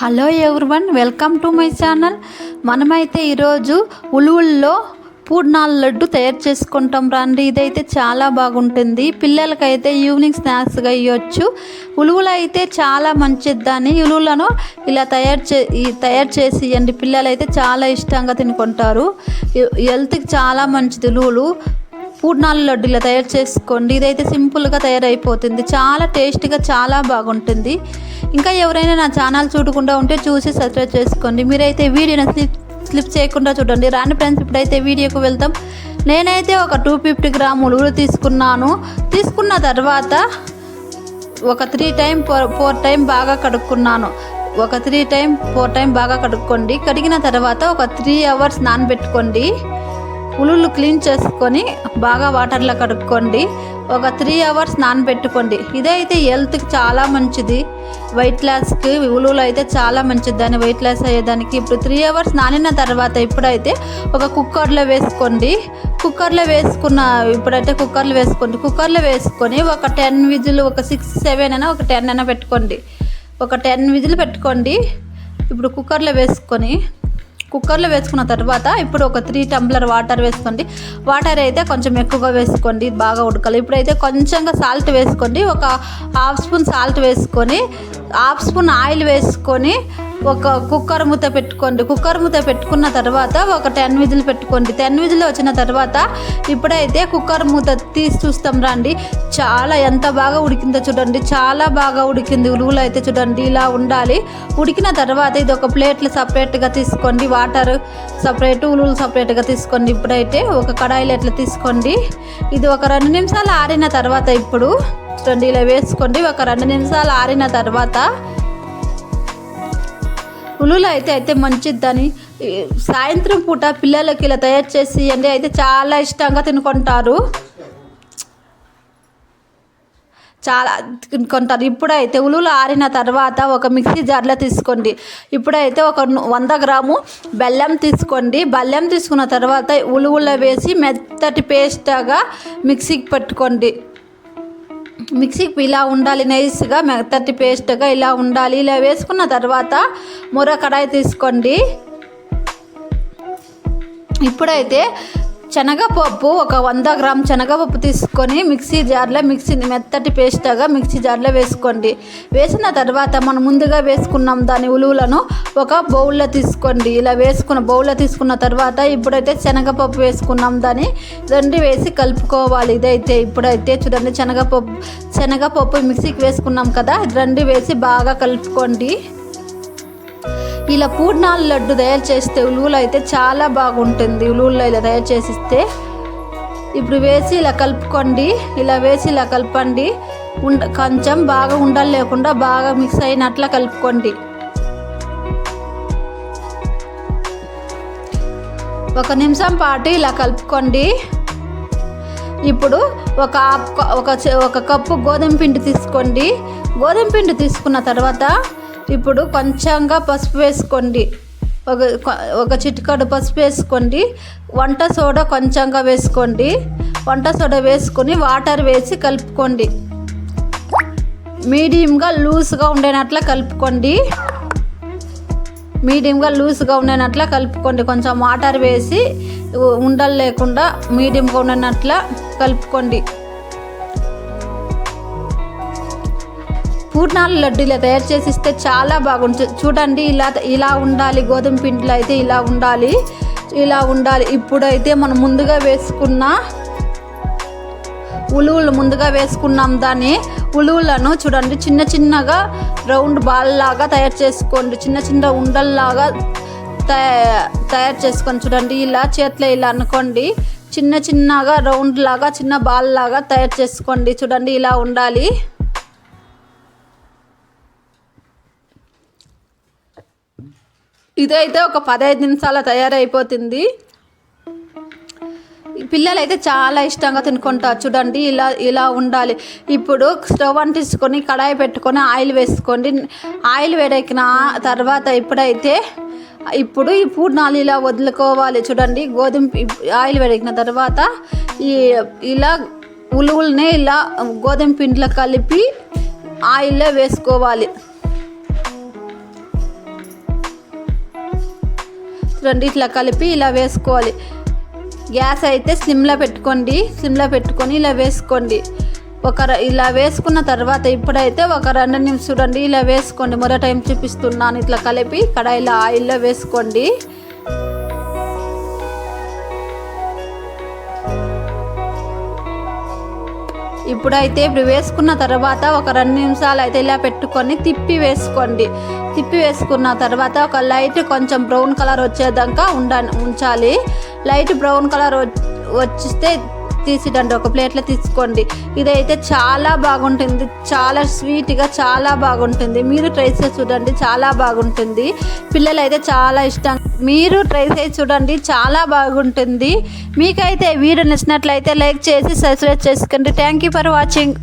Hello everyone welcome to my channel మనమైతే ఈరోజు ఉలువుల్లో పూర్ణాల లడ్డు తయారు చేసుకుంటాం రండి. ఇదైతే చాలా బాగుంటుంది. పిల్లలకైతే ఈవినింగ్ స్నాక్స్గా ఇవ్వచ్చు ఉలువులు అయితే చాలా మంచిది దాన్ని ఉలువులను ఇలా తయారు చే తయారు చేసి ఇవ్వండి పిల్లలైతే చాలా ఇష్టంగా తినుకుంటారు. హెల్త్కి చాలా మంచిది ఉలువులు. పూర్ణాల లడ్డు ఇలా తయారు చేసుకోండి. ఇదైతే సింపుల్గా తయారైపోతుంది. చాలా టేస్ట్గా చాలా బాగుంటుంది. ఇంకా ఎవరైనా నా ఛానల్ చూడకుండా ఉంటే చూసి సబ్స్క్రైబ్ చేసుకోండి. మీరైతే వీడియోని స్లిప్ స్లిప్ చేయకుండా చూడండి. రాని ఫ్రెండ్స్ ఇప్పుడైతే వీడియోకి వెళ్తాం నేనైతే ఒక టూ ఫిఫ్టీ గ్రాములు ఉలువలు తీసుకున్నాను. తీసుకున్న తర్వాత ఒక three time four four time బాగా కడుక్కున్నాను. ఒక త్రీ టైం ఫోర్ టైం బాగా కడుక్కోండి. కడిగిన తర్వాత ఒక త్రీ అవర్స్ నానబెట్టుకోండి. ఉలుళ్ళు క్లీన్ చేసుకొని బాగా వాటర్లో కడుక్కోండి. ఒక త్రీ అవర్స్ నానబెట్టుకోండి. ఇదైతే హెల్త్కి చాలా మంచిది. వెయిట్ లాస్కి ఉలువలు అయితే చాలా మంచిది దాని వెయిట్ లాస్ అయ్యేదానికి. ఇప్పుడు త్రీ అవర్స్ నానిన తర్వాత ఇప్పుడైతే ఒక కుక్కర్లో వేసుకోండి. కుక్కర్లో వేసుకున్న ఇప్పుడైతే కుక్కర్లో వేసుకోండి. కుక్కర్లో వేసుకొని ఒక టెన్ విజిల్ ఒక సిక్స్ సెవెన్ అయినా ఒక టెన్ అయినా పెట్టుకోండి. ఒక టెన్ విజిల్ పెట్టుకోండి. ఇప్పుడు కుక్కర్లో వేసుకొని కుక్కర్లో వేసుకున్న తర్వాత ఇప్పుడు ఒక త్రీ టంబ్లర్ వాటర్ వేసుకోండి. వాటర్ అయితే కొంచెం ఎక్కువగా వేసుకోండి బాగా ఉడకాలి. ఇప్పుడైతే కొంచెంగా సాల్ట్ వేసుకోండి. ఒక హాఫ్ స్పూన్ సాల్ట్ వేసుకొని హాఫ్ స్పూన్ ఆయిల్ వేసుకొని ఒక కుక్కర్ మూత పెట్టుకోండి. కుక్కర్ మూత పెట్టుకున్న తర్వాత ఒక టెన్ విజిల్ పెట్టుకోండి. టెన్ విజిల్ వచ్చిన తర్వాత ఇప్పుడైతే కుక్కర్ మూత తీసి చూస్తాం రండి. చాలా ఎంత బాగా ఉడికిందో చూడండి. చాలా బాగా ఉడికింది. ఉలువులు అయితే చూడండి. ఇలా ఉండాలి. ఉడికిన తర్వాత ఇది ఒక ప్లేట్లు సపరేట్గా తీసుకోండి. వాటర్ సపరేట్ ఉలువులు సపరేట్గా తీసుకోండి. ఇప్పుడైతే ఒక కడాయిలు ఎట్లా తీసుకోండి. ఇది ఒక రెండు నిమిషాలు ఆరిన తర్వాత ఇప్పుడు చూడండి ఇలా వేసుకోండి. ఒక రెండు నిమిషాలు ఆరిన తర్వాత ఉలువులు అయితే అయితే మంచిదని సాయంత్రం పూట పిల్లలకి ఇలా తయారు చేసి అండి అయితే చాలా ఇష్టంగా తినుకుంటారు. చాలా తినుకుంటారు. ఇప్పుడైతే ఉలువులు ఆరిన తర్వాత ఒక మిక్సీ జార్లో తీసుకోండి. ఇప్పుడైతే ఒక వంద గ్రాము బెల్లం తీసుకోండి. బెల్లం తీసుకున్న తర్వాత ఉలువలో వేసి మెత్తటి పేస్ట్గా మిక్సీకి పెట్టుకోండి. మిక్సీకి ఇలా ఉండాలి నైస్గా మెత్తటి పేస్ట్గా ఇలా ఉండాలి. ఇలా వేసుకున్న తర్వాత ముర కడాయి తీసుకోండి. ఇప్పుడైతే శనగపప్పు ఒక వంద గ్రామ్ శనగపప్పు తీసుకొని మిక్సీ జార్లో మిక్సీ మెత్తటి పేస్ట్గా మిక్సీ జార్లో వేసుకోండి. వేసిన తర్వాత మనం ముందుగా వేసుకున్నాం దాని ఉలువలను ఒక బౌల్లో తీసుకోండి. ఇలా వేసుకున్న బౌల్లో తీసుకున్న తర్వాత ఇప్పుడైతే శనగపప్పు వేసుకున్నాం దాన్ని రెండు వేసి కలుపుకోవాలి. ఇదైతే ఇప్పుడైతే చూడండి శనగపప్పు శనగపప్పు మిక్సీకి వేసుకున్నాం కదా రెండు వేసి బాగా కలుపుకోండి. ఇలా పూర్ణాల లడ్డు తయారు చేస్తే ఉలువులు అయితే చాలా బాగుంటుంది. ఉలువుల్లో ఇలా తయారు చేసిస్తే ఇప్పుడు వేసి ఇలా కలుపుకోండి. ఇలా వేసి ఇలా కలపండి. ఉండ కొంచెం బాగా ఉండలు లేకుండా బాగా మిక్స్ అయినట్లా కలుపుకోండి. ఒక నిమిషం పాటు ఇలా కలుపుకోండి. ఇప్పుడు ఒక ఒక ఒక కప్పు గోధుమ పిండి తీసుకోండి. గోధుమ పిండి తీసుకున్న తర్వాత ఇప్పుడు కొంచెంగా పసుపు వేసుకోండి. ఒక ఒక చిటికడు పసుపు వేసుకోండి. వంట సోడా కొంచెంగా వేసుకోండి. వంట సోడా వేసుకొని వాటర్ వేసి కలుపుకోండి. మీడియంగా లూజ్గా ఉండేనట్లా కలుపుకోండి. మీడియంగా లూజ్గా ఉండేనట్లా కలుపుకోండి. కొంచెం వాటర్ వేసి ఉండలు లేకుండా మీడియంగా ఉండేనట్లా కలుపుకోండి. పూర్ణాలు లడ్డు ఇలా తయారు చేసి ఇస్తే చాలా బాగుంటుంది. చూడండి ఇలా ఇలా ఉండాలి గోధుమ పిండిలో అయితే ఇలా ఉండాలి ఇలా ఉండాలి. ఇప్పుడైతే మనం ముందుగా వేసుకున్న ఉలువులు ముందుగా వేసుకున్నాం. దాన్ని ఉలువులను చూడండి చిన్న చిన్నగా రౌండ్ బాల్ లాగా తయారు చేసుకోండి. చిన్న చిన్న ఉండల్లాగా తయారు చేసుకొని చూడండి ఇలా చేతిలో ఇలా అనుకోండి. చిన్న చిన్నగా రౌండ్ లాగా చిన్న బాల్ లాగా తయారు చేసుకోండి. చూడండి ఇలా ఉండాలి. ఇదైతే ఒక పదహైదు నిమిషాల తయారైపోతుంది. పిల్లలు అయితే చాలా ఇష్టంగా తినుకుంటారు. చూడండి ఇలా ఇలా ఉండాలి. ఇప్పుడు స్టవ్ అంటించుకొని కడాయి పెట్టుకొని ఆయిల్ వేసుకోండి. ఆయిల్ వేడెక్కిన తర్వాత ఇప్పుడైతే ఇప్పుడు ఈ పూర్ణాలు ఇలా వదులుకోవాలి. చూడండి గోధుమ ఆయిల్ వేడెక్కిన తర్వాత ఈ ఇలా ఉలువులనే ఇలా గోధుమ పిండిలో కలిపి ఆయిల్లో వేసుకోవాలి. చూడండి ఇట్లా కలిపి ఇలా వేసుకోవాలి. గ్యాస్ అయితే స్లిమ్లో పెట్టుకోండి స్లిమ్లో పెట్టుకొని ఇలా వేసుకోండి. ఒక ఇలా వేసుకున్న తర్వాత ఇప్పుడైతే ఒక రెండు నిమిషం చూడండి ఇలా వేసుకోండి. మరో టైం చూపిస్తున్నాను. ఇట్లా కలిపి కడాయిలో ఆయిల్లో వేసుకోండి. ఇప్పుడైతే ఇప్పుడు వేసుకున్న తర్వాత ఒక రెండు నిమిషాలు అయితే ఇలా పెట్టుకొని తిప్పి వేసుకోండి. తిప్పి వేసుకున్న తర్వాత ఒక లైట్ కొంచెం బ్రౌన్ కలర్ వచ్చేదాకా ఉండ ఉంచాలి. లైట్ బ్రౌన్ కలర్ వచ్చిస్తే తీసిడండి ఒక ప్లేట్లో తీసుకోండి. ఇదైతే చాలా బాగుంటుంది. చాలా స్వీట్గా చాలా బాగుంటుంది. మీరు ట్రై చేసి చూడండి చాలా బాగుంటుంది. పిల్లలు అయితే చాలా ఇష్టం మీరు ట్రై చేసి చూడండి చాలా బాగుంటుంది. మీకైతే వీడియో నచ్చినట్లయితే లైక్ చేసి సబ్స్క్రైబ్ చేసుకోండి థ్యాంక్ యూ ఫర్ వాచింగ్